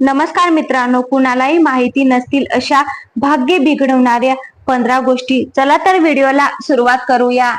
नमस्कार मित्रांनो कुणालाही माहिती नसतील अशा भाग्य बिघडवणाऱ्या पंधरा गोष्टी चला तर व्हिडिओला सुरुवात करूया.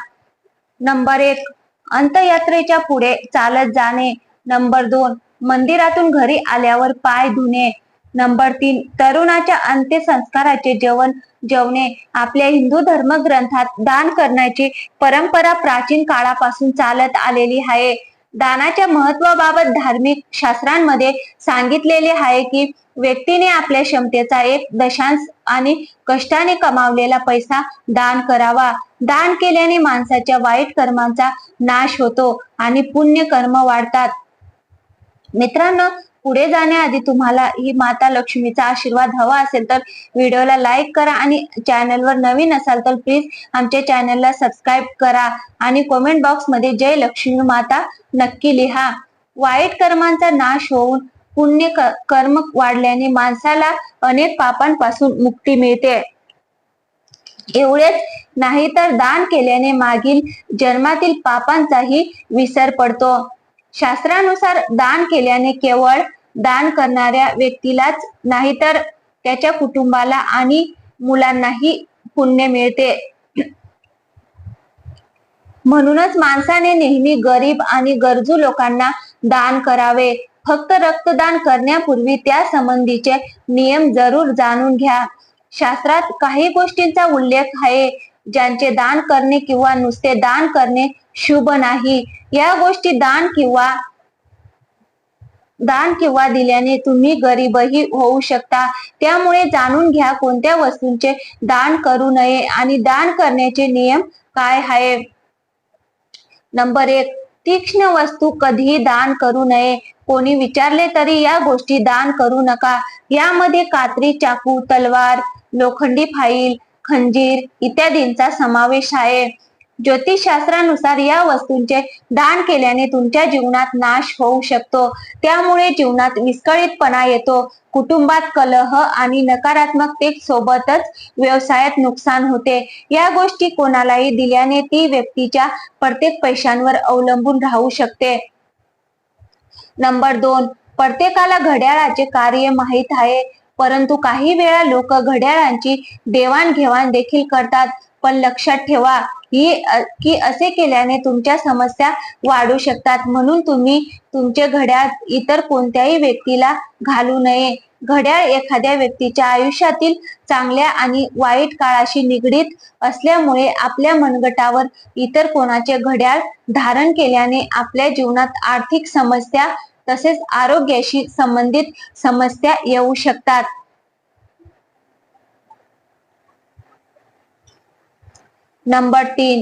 नंबर एक अंत्ययात्रेच्या पुढे चालत जाणे. नंबर दोन मंदिरातून घरी आल्यावर पाय धुणे. नंबर तीन तरुणाच्या अंत्यसंस्काराचे जेवण जेवणे. आपल्या हिंदू धर्मग्रंथात दान करण्याची परंपरा प्राचीन काळापासून चालत आलेली आहे. दानाच्या महत्वाबाबत धार्मिक शास्त्रांमध्ये सांगितलेले आहे की व्यक्तीने आपल्या क्षमतेचा एक दशांश आणि कष्टाने कमावलेला पैसा दान करावा. दान केल्याने माणसाच्या वाईट कर्मांचा नाश होतो आणि पुण्य कर्म वाढतात. मित्रांनो पुढे जाण्याआधी तुम्हाला ही माता लक्ष्मीचा आशीर्वाद हवा असेल तर व्हिडिओला लाईक करा आणि चॅनलवर नवीन असाल तर प्लीज आमच्या चॅनलला सबस्क्राईब करा आणि कॉमेंट बॉक्समध्ये जय लक्ष्मी माता नक्की लिहा. वाईट कर्मांचा नाश होऊन पुण्य कर्म वाढल्याने माणसाला अनेक पापांपासून मुक्ती मिळते. एवढेच नाही तर दान केल्याने मागील जन्मातील पापांचाही विसर पडतो. शास्त्रानुसार दान केल्याने केवळ दान करणाऱ्या व्यक्तीलाच नाही तर त्याच्या कुटुंबाला आणि मुलांनाही पुण्य मिळते. म्हणूनच माणसाने नेहमी गरीब आणि गरजू लोकांना दान करावे. फक्त रक्तदान करण्यापूर्वी त्या संबंधीचे नियम जरूर जाणून घ्या. शास्त्रात काही गोष्टींचा उल्लेख आहे ज्यांचे दान करणे किंवा नुसते दान करणे शुभ नाही. या गोष्टी दान किंवा दान किंवा दिल्याने तुम्ही गरीबही होऊ शकता. त्यामुळे जाणून घ्या कोणत्या वस्तूंचे दान करू नये आणि दान करण्याचे नियम काय आहे? नंबर एक तीक्ष्ण वस्तू कधीही दान करू नये. कोणी विचारले तरी या गोष्टी दान करू नका. यामध्ये कात्री चाकू तलवार लोखंडी फाईल खंजीर इत्यादींचा समावेश आहे. ज्योतिषशास्त्रानुसार या वस्तूंचे दान केल्याने तुमच्या जीवनात नाश होऊ शकतो. त्यामुळे जीवनात विस्कळीतपणा येतो. कुटुंबात कलह आणि नकारात्मकते सोबतच व्यवसायात नुकसान होते. या गोष्टी कोणालाही दिल्याने ती व्यक्तीच्या प्रत्येक पैशांवर अवलंबून राहू शकते. नंबर दोन प्रत्येकाला घड्याळाचे कार्य माहीत आहे. परंतु काही वेळा लोक घड्याळांची देवाणघेवाण देखील करतात. पण लक्षात ठेवा ही की असे केल्याने तुमच्या समस्या वाढू शकतात. म्हणून तुम्ही तुमचे घड्याळ इतर कोणत्याही व्यक्तीला घालू नये. घड्याळ एखाद्या व्यक्तीच्या आयुष्यातील चांगल्या आणि वाईट काळाशी निगडीत असल्यामुळे आपल्या मनगटावर इतर कोणाचे घड्याळ धारण केल्याने आपल्या जीवनात आर्थिक समस्या तसेच आरोग्याशी संबंधित समस्या येऊ शकतात. नंबर तीन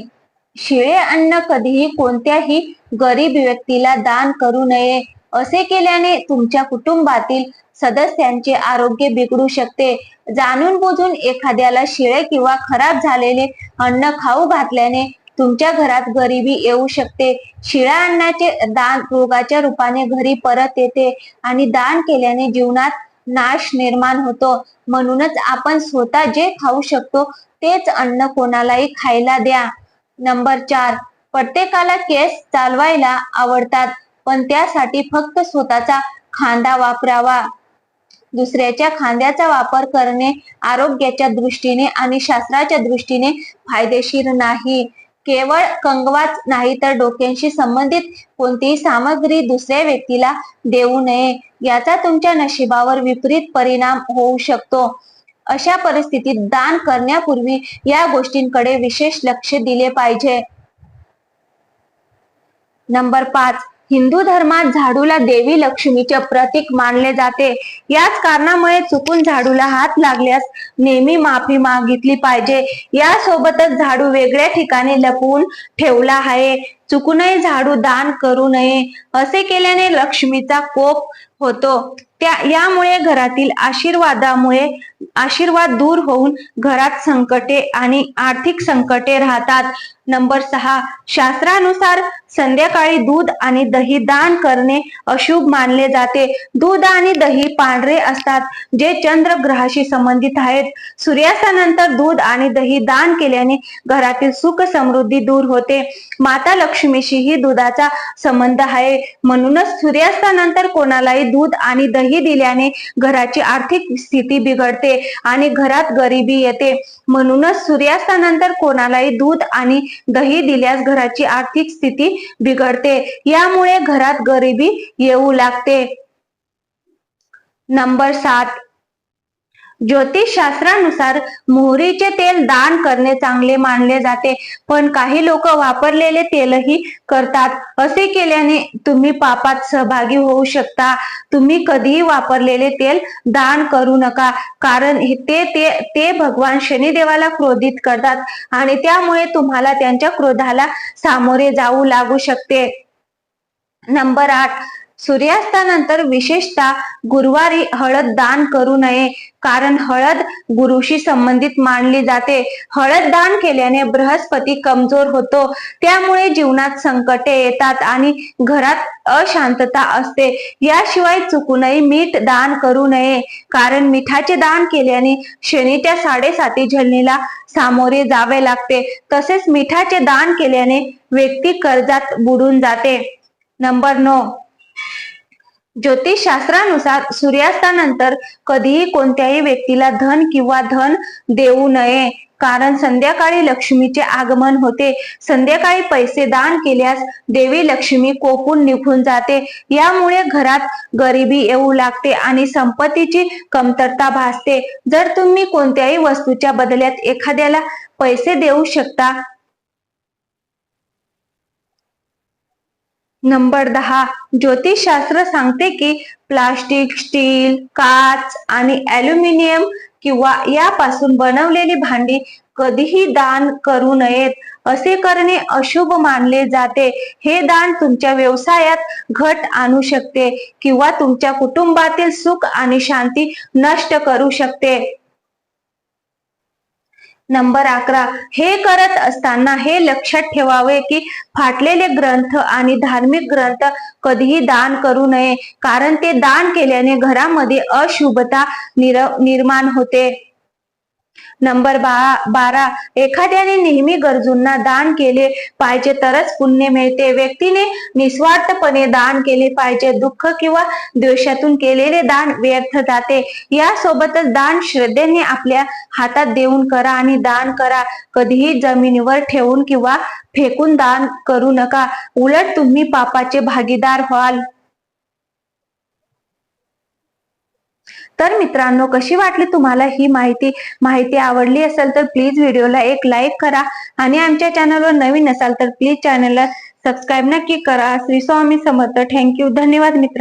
शिळे अन्न कधीही कोणत्याही गरीब व्यक्तीला दान करू नये. असे केल्याने तुमच्या कुटुंबातील सदस्यांचे आरोग्य बिघडू शकते. जाणून बुजून एखाद्याला शिळे किंवा खराब झालेले अन्न खाऊ घातल्याने तुमच्या घरात गरिबी येऊ शकते. शिळ्या अन्नाचे दान रोगाच्या रूपाने घरी परत येते आणि दान केल्याने जीवनात नाश निर्माण होतो. म्हणूनच आपण स्वतः जे खाऊ शकतो तेच अन्न कोणालाही खायला द्या. नंबर चार प्रत्येकाला केस चालवायला आवडतात पण त्यासाठी फक्त स्वतःचा खांदा वापरावा. दुसऱ्याच्या खांद्याचा वापर करणे आरोग्याच्या दृष्टीने आणि शास्त्राच्या दृष्टीने फायदेशीर नाही. केवळ कंगवाच नाही तर डोक्यांशी संबंधित कोणतीही सामग्री दुसऱ्या व्यक्तीला देऊ नये. याचा तुमच्या नशिबावर विपरीत परिणाम होऊ शकतो. अशा परिस्थितीत दान करण्यापूर्वी या गोष्टींकडे विशेष लक्ष दिले पाहिजे. नंबर पाच. हिंदू धर्मात झाडूला देवी लक्ष्मीचे प्रतीक मानले जाते. याच कारणामुळे चुकून झाडूला हात लागल्यास नेहमी माफी मागितली पाहिजे. यासोबतच झाडू वेगळ्या ठिकाणी लपवून ठेवला आहे. चुकूनही झाडू दान करू नये असे केल्याने लक्ष्मीचा कोप होतो. त्या यामुळे घरातील आशीर्वादामुळे आशीर्वाद दूर होऊन घरात संकटे आणि आर्थिक संकटे राहतात. नंबर सहा शास्त्रानुसार संध्याकाळी दूध आणि दही दान करणे अशुभ मानले जाते. दूध आणि दही पांढरे असतात जे चंद्रग्रहाशी संबंधित आहेत. सूर्यास्तानंतर दूध आणि दही दान केल्याने घरातील सुख समृद्धी दूर होते. माता लक्ष्मी लक्ष्मीशीही दुधाचा संबंध आहे. म्हणूनच सूर्यास्तानंतर कोणालाही दूध आणि दही दिल्याने घराची आर्थिक स्थिती बिघडते आणि घरात गरिबी येते. म्हणूनच सूर्यास्तानंतर कोणालाही दूध आणि दही दिल्यास घराची आर्थिक स्थिती बिघडते. यामुळे घरात गरिबी येऊ लागते. नंबर सात. ज्योतिषशास्त्रानुसार मोहरीचे तेल दान करणे चांगले मानले जाते. पण काही लोक वापरलेले तेलही करतात. असे केल्याने तुम्ही पापात सहभागी होऊ शकता. तुम्ही कधीही वापरलेले तेल दान करू नका. कारण ते ते ते भगवान शनिदेवाला क्रोधित करतात आणि त्यामुळे तुम्हाला त्यांच्या क्रोधाला सामोरे जाऊ लागू शकते. नंबर आठ. सूर्यास्तानंतर विशेषतः गुरुवारी हळद दान करू नये. कारण हळद गुरुशी संबंधित मानली जाते. हळद दान केल्याने बृहस्पती कमजोर होतो. त्यामुळे जीवनात संकटे येतात आणि घरात अशांतता असते. याशिवाय चुकूनही मीठ दान करू नये. कारण मिठाचे दान केल्याने शनीच्या साडेसाती झलनीला सामोरे जावे लागते. तसेच मिठाचे दान केल्याने व्यक्ती कर्जात बुडून जाते. नंबर नऊ. ज्योतिषशास्त्रानुसार सूर्यास्तानंतर कधीही कोणत्याही व्यक्तीला धन किंवा धन देऊ नये. कारण संध्याकाळी लक्ष्मीचे आगमन होते. संध्याकाळी पैसे दान केल्यास देवी लक्ष्मी कोपून निघून जाते. यामुळे घरात गरिबी येऊ लागते आणि संपत्तीची कमतरता भासते. जर तुम्ही कोणत्याही वस्तूच्या बदल्यात एखाद्याला पैसे देऊ शकता नंबर दहा. ज्योतिषशास्त्र सांगते की प्लास्टिक स्टील काच आणि अल्युमिनियम किंवा यापासून बनवलेली भांडी कधीही दान करू नयेत. असे करणे अशुभ मानले जाते. हे दान तुमच्या व्यवसायात घट आणू शकते किंवा तुमच्या कुटुंबातील सुख आणि शांती नष्ट करू शकते. नंबर अकरा. हे करत असताना हे लक्षात ठेवावे की फाटलेले ग्रंथ आणि धार्मिक ग्रंथ कधीही दान करू नये. कारण ते दान केल्याने घरामध्ये अशुभता निर निर्माण होते. नंबर बारा. एखाद्याने नेहमी गरजूंना दान केले पाहिजे तरच पुण्य मिळते. व्यक्तीने निस्वार्थपणे दान केले पाहिजे. दुःख किंवा द्वेषातून केलेले दान व्यर्थ जाते. यासोबतच दान श्रद्धेने आपल्या हातात देऊन करा आणि दान करा. कधीही जमिनीवर ठेवून किंवा फेकून दान करू नका. उलट तुम्ही पापाचे भागीदार व्हाल. तर मित्रांनो कशी वाटली तुम्हाला ही माहिती? माहिती आवडली असेल तर प्लीज व्हिडिओला एक लाईक करा. आणि आमच्या चॅनलवर नवीन असाल तर प्लीज चॅनलला सबस्क्राईब नक्की करा. श्री स्वामी समर्थ. थँक्यू धन्यवाद मित्र